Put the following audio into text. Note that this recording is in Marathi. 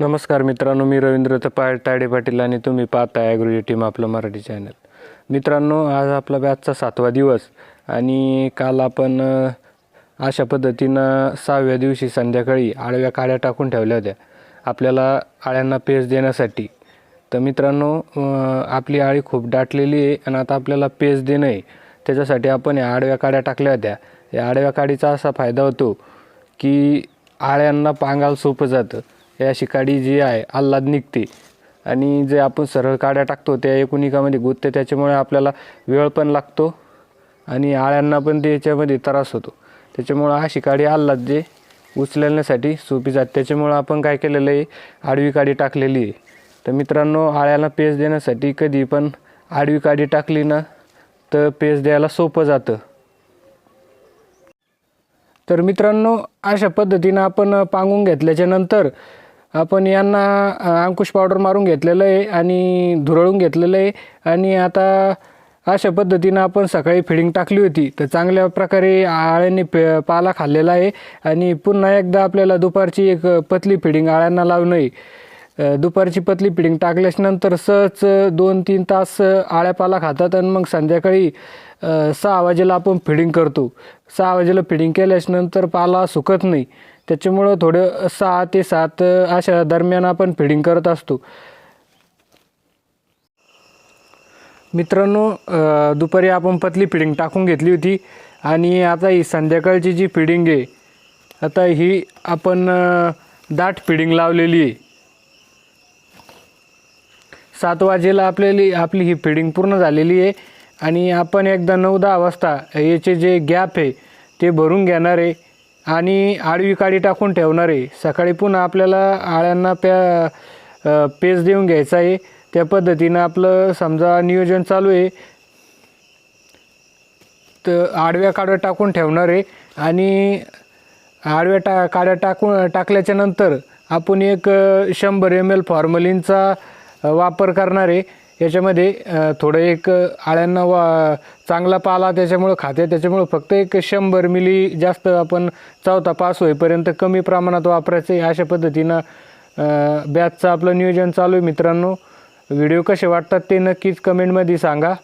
नमस्कार मित्रांनो मी रवींद्र तपाळ ताडे पाटील आणि तुम्ही पाहता ॲग्रोजी टीम आपलं मराठी चॅनल मित्रांनो आज आपला बॅचचा सातवा दिवस आणि काल आपण अशा पद्धतीनं सहाव्या दिवशी संध्याकाळी आडव्या काड्या टाकून ठेवल्या होत्या. आपल्याला आळ्यांना पेज देण्यासाठी. तर मित्रांनो आपली आळी खूप दाटलेली आहे आणि आता आपल्याला पेज देणं आहे. त्याच्यासाठी आपण या आडव्या काड्या टाकल्या होत्या. या आडव्या काडीचा असा फायदा होतो की आळ्यांना पांगाल सोपं जातं. हे अशी काडी जी आहे आल्हाद निघते. आणि जे आपण सरळ काड्या टाकतो त्या एकुणिकामध्ये गुंतते त्याच्यामुळे आपल्याला वेळ पण लागतो आणि आळ्यांना पण त्याच्यामध्ये त्रास होतो. त्याच्यामुळं अशी काडी आल्हाद जे उचलण्यासाठी सोपी जाते. त्याच्यामुळं आपण काय केलेलं आहे आडवी काडी टाकलेली आहे. तर मित्रांनो आळ्याला पेज देण्यासाठी कधी पण आडवी काडी टाकली ना तर पेज द्यायला सोपं जातं. तर मित्रांनो अशा पद्धतीनं आपण पांगून घेतल्याच्या नंतर आपण यांना अंकुश पावडर मारून घेतलेलं आहे आणि धुरळून घेतलेलं आहे. आणि आता अशा पद्धतीनं आपण सकाळी फिडिंग टाकली होती. तर चांगल्या प्रकारे आळ्यांनी पे पाला खाल्लेला आहे. आणि पुन्हा एकदा आपल्याला दुपारची एक पतली फिडिंग आळ्यांना लावणं आहे. दुपारची पतली फिडिंग टाकल्याच्यानंतर सहज दोन तीन तास आळ्या पाला खातात आणि मग संध्याकाळी सहा वाजेला आपण फिडिंग करतो. सहा वाजेला फिडिंग केल्याच्यानंतर पाला सुकत नाही. त्याच्यामुळं थोडं सहा ते सात अशा दरम्यान आपण फिडिंग करत असतो. मित्रांनो दुपारी आपण पतली फिडिंग टाकून घेतली होती आणि आता ही संध्याकाळची जी फिडिंग आहे आता ही आपण दाट फिडिंग लावलेली आहे. सात वाजेला आपल्याली आपली ही फिडिंग पूर्ण झालेली आहे आणि आपण एकदा नऊ दहा वाजता याचे जे गॅप आहे ते भरून घेणार आहे. आणि आडवी काडी टाकून ठेवणार आहे. सकाळी पुन्हा आपल्याला आळ्यांना प्या पेज देऊन घ्यायचा आहे. त्या पद्धतीनं आपलं समजा नियोजन चालू आहे. तर आडव्या काड्या टाकून ठेवणार आहे. आणि आडव्या टा काड्या टाकून टाकल्याच्या नंतर आपण एक शंभर एम एल फॉर्मलिनचा वापर करणार आहे. याच्यामध्ये थोडं एक आळ्यांना वा चांगला पाला त्याच्यामुळं खाते. त्याच्यामुळं फक्त एक शंभर मिली जास्त आपण चौथा पास होईपर्यंत कमी प्रमाणात वापरायचं आहे अशा पद्धतीनं बॅचचं आपलं नियोजन चालू आहे मित्रांनो. व्हिडिओ कसे वाटतात ते नक्कीच कमेंटमध्ये सांगा.